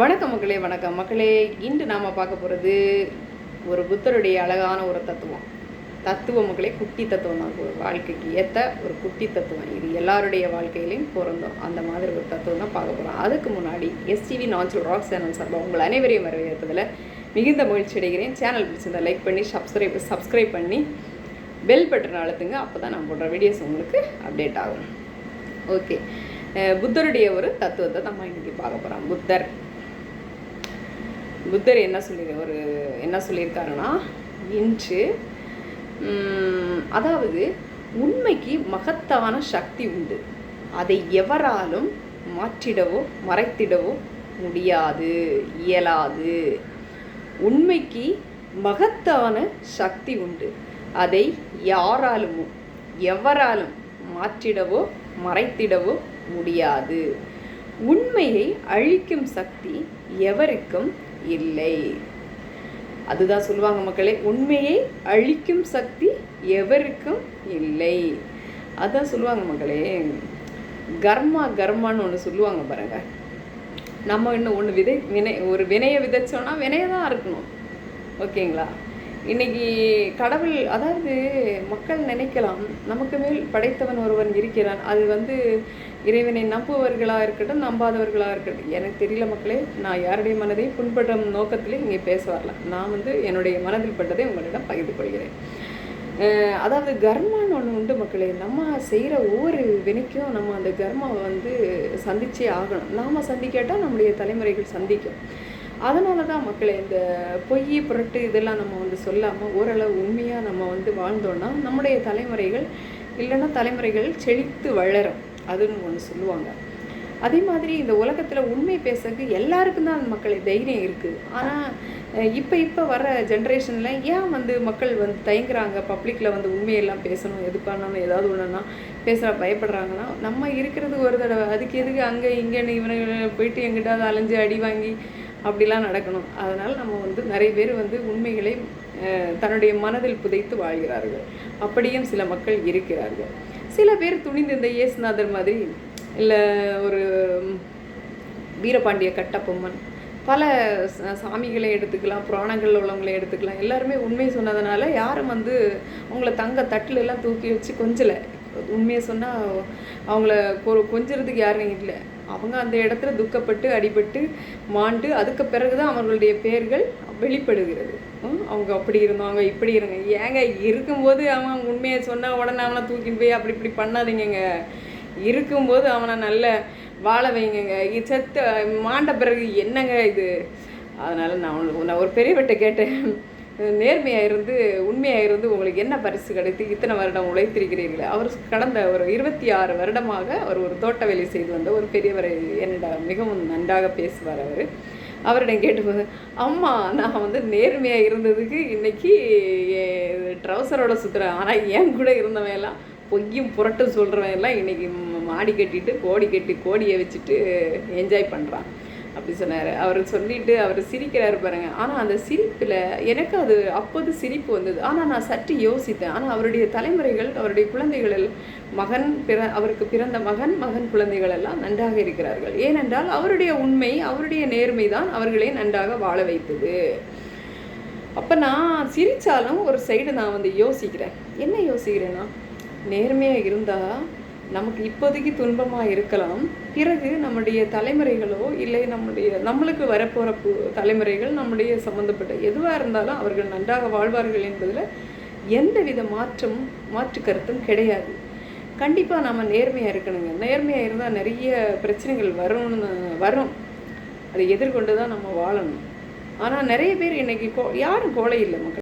வணக்கம் மக்களே வணக்கம். மக்களே இன்று நாம் பார்க்க போகிறது ஒரு புத்தருடைய அழகான ஒரு தத்துவம். தத்துவ மக்களே குட்டி தத்துவம் தான். ஒரு வாழ்க்கைக்கு ஏற்ற ஒரு குட்டி தத்துவம். இது எல்லாருடைய வாழ்க்கையிலையும் பிறந்தோம் அந்த மாதிரி ஒரு தத்துவம் தான் பார்க்க போகிறோம் அதுக்கு முன்னாடி எஸ்டிவி நாச்சுரல் ராக் சேனல் சார்பாக உங்கள் அனைவரையும் வரவேற்பதில் மிகுந்த மகிழ்ச்சி அடைகிறேன். சேனல் பிடிச்சிருந்தால் லைக் பண்ணி சப்ஸ்கிரைப் சப்ஸ்கிரைப் பண்ணி பெல் பட்டன் அழுத்துங்க. அப்போ தான் நான் போடுற வீடியோஸ் உங்களுக்கு அப்டேட் ஆகும். ஓகே புத்தருடைய ஒரு தத்துவத்தை நம்ம இன்றைக்கி பார்க்க போகிறோம் புத்தர். புத்தர் என்ன சொல்லி ஒரு என்ன சொல்லியிருக்காருன்னா இன்று அதாவது உண்மைக்கு மகத்தான சக்தி உண்டு. அதை எவராலும் மாற்றிடவோ மறைத்திடவோ முடியாது இயலாது. உண்மைக்கு மகத்தான சக்தி உண்டு. அதை யாராலும் எவராலும் மாற்றிடவோ மறைத்திடவோ முடியாது. உண்மையை அழிக்கும் சக்தி எவருக்கும் இல்லை. அதுதான் சொல்லுவாங்க மக்களே உண்மையை அழிக்கும் சக்தி எவருக்கும் இல்லை. அதான் சொல்லுவாங்க மக்களே கர்மா கர்மான்னு ஒன்று சொல்லுவாங்க பாருங்க. நம்ம இன்னும் ஒன்று விதை வினை ஒரு வினையை விதைச்சோன்னா வினையை தான் இருக்கணும் ஓகேங்களா? இன்னைக்கு கடவுள் அதாவது மக்கள் நினைக்கலாம் நமக்கு மேல் படைத்தவன் ஒருவன் இருக்கிறான். அது வந்து இறைவனை நம்புவர்களாக இருக்கட்டும் நம்பாதவர்களாக இருக்கட்டும். எனக்கு தெரியல மக்களே நான் யாருடைய மனதையும் புண்படும் நோக்கத்திலே இங்கே பேச வரலாம் நான் வந்து என்னுடைய மனதில் பட்டதை உங்களிடம் பகிர்ந்து கொள்கிறேன். அதாவது கர்மான்னு ஒன்று உண்டு மக்களே. நம்ம செய்கிற ஒவ்வொரு வினைக்கும் நம்ம அந்த கர்மாவை வந்து சந்திச்சே ஆகணும். நாம் சந்திக்காட்டால் நம்முடைய தலைமுறைகள் சந்திக்கும். அதனால தான் மக்களை இந்த பொய் புரட்டு இதெல்லாம் நம்ம வந்து சொல்லாமல் ஓரளவு உண்மையாக நம்ம வந்து வாழ்ந்தோன்னா நம்முடைய தலைமுறைகள் இல்லைன்னா தலைமுறைகள் செழித்து வளரும். அதுன்னு ஒன்று சொல்லுவாங்க. அதே மாதிரி இந்த உலகத்தில் உண்மை பேசுறதுக்கு எல்லாருக்கும் தான் மக்களே தைரியம் இருக்குது ஆனால் இப்போ இப்போ வர ஜென்ரேஷனில் ஏன் வந்து மக்கள் வந்து தயங்குறாங்க? பப்ளிக்கில் வந்து உண்மையெல்லாம் பேசணும். எது பண்ணணும் ஏதாவது ஒன்றுனா பேசுகிற பயப்படுறாங்கன்னா நம்ம இருக்கிறது ஒரு தடவை. அதுக்கு எதுக்கு அங்கே இங்கேன்னு இவனை போயிட்டு எங்கிட்டாவது அலைஞ்சு அடி வாங்கி அப்படிலாம் நடக்கணும். அதனால் நம்ம வந்து நிறைய பேர் வந்து உண்மைகளை தன்னுடைய மனதில் புதைத்து வாழ்கிறார்கள். அப்படியும் சில மக்கள் இருக்கிறார்கள். சில பேர் துணிந்து இந்த இயேசுநாதர் மாதிரி இல்லை ஒரு வீரபாண்டிய கட்டப்பொம்மன் பல சாமிகளை எடுத்துக்கலாம் புராணங்களில் உள்ளவங்களை எடுத்துக்கலாம் எல்லாருமே உண்மை சொன்னதுனால யாரும் வந்து அவங்கள தங்க தட்டிலெல்லாம் தூக்கி வச்சு கொஞ்சலை. உண்மையை சொன்னால் அவங்கள கொ கொஞ்சறதுக்கு யாரும் இல்லை. அவங்க அந்த இடத்துல துக்கப்பட்டு அடிபட்டு மாண்டு அதுக்கு பிறகுதான் அவர்களுடைய பெயர்கள் வெளிப்படுகிறது. அவங்க அப்படி இருந்தாங்க இப்படி இருங்க ஏங்க இருக்கும்போது அவன் உண்மையை சொன்னால் உடனே அவனை தூக்கிட்டு போய் அப்படி இப்படி பண்ணாதீங்கங்க. இருக்கும்போது அவனை நல்ல வாழ வைங்கங்க. செத்த செத்து மாண்ட பிறகு என்னங்க இது? அதனால நான் நான் ஒரு பெரியவர்கிட்ட கேட்டேன். நேர்மையாக இருந்து உண்மையாக இருந்து உங்களுக்கு என்ன பரிசு கிடைத்து இத்தனை வருடம் உழைத்திருக்கிறீர்களே? அவர் கடந்த ஒரு இருபத்தி ஆறு வருடமாக அவர் ஒரு தோட்ட வேலை செய்து வந்த ஒரு பெரியவரை என்னிடம் மிகவும் நன்றாக பேசுவார் அவர். அவரிடம் கேட்டும்போது அம்மா நான் வந்து நேர்மையாக இருந்ததுக்கு இன்னைக்கு ட்ரௌசரோட சுற்றுறேன் ஆனால் என் கூட இருந்தவன் எல்லாம் பொய்யும் புரட்டும் சொல்கிறவன் எல்லாம் இன்னைக்கு மாடி கட்டிட்டு கோடி கட்டி கோடியை வச்சுட்டு என்ஜாய் பண்ணுறான் அப்படி சொன்னார். அவர் சொல்லிட்டு அவர் சிரிக்கிறார் பாருங்க. ஆனால் அந்த சிரிப்பில் எனக்கு அது அப்போது சிரிப்பு வந்தது. ஆனால் நான் சற்று யோசித்தேன். ஆனால் அவருடைய தலைமுறைகள் அவருடைய குழந்தைகள் மகன் பிற அவருக்கு பிறந்த மகன் மகன் குழந்தைகள் எல்லாம் நன்றாக இருக்கிறார்கள். ஏனென்றால் அவருடைய உண்மை அவருடைய நேர்மை தான் அவர்களை நன்றாக வாழ வைத்தது. அப்போ நான் சிரித்தாலும் ஒரு சைடு நான் வந்து யோசிக்கிறேன். என்ன யோசிக்கிறேன்னா நேர்மையாக இருந்தால் நமக்கு இப்போதைக்கு துன்பமாக இருக்கலாம். பிறகு நம்முடைய தலைமுறைகளோ இல்லை நம்முடைய நம்மளுக்கு வரப்போகிற பு தலைமுறைகள் நம்முடைய சம்மந்தப்பட்ட எதுவாக இருந்தாலும் அவர்கள் நன்றாக வாழ்வார்கள் என்பதில் எந்த வித மாற்றம் மாற்று கருத்தும் கிடையாது. கண்டிப்பாக நம்ம நேர்மையாக இருக்கணுங்க. நேர்மையாக இருந்தால் நிறைய பிரச்சனைகள் வரும்னு வரும். அதை எதிர்கொண்டு தான் நம்ம வாழணும். ஆனால் நிறைய பேர் இன்னைக்கு கோ யாரும் கோலை இல்லை மக்கள்.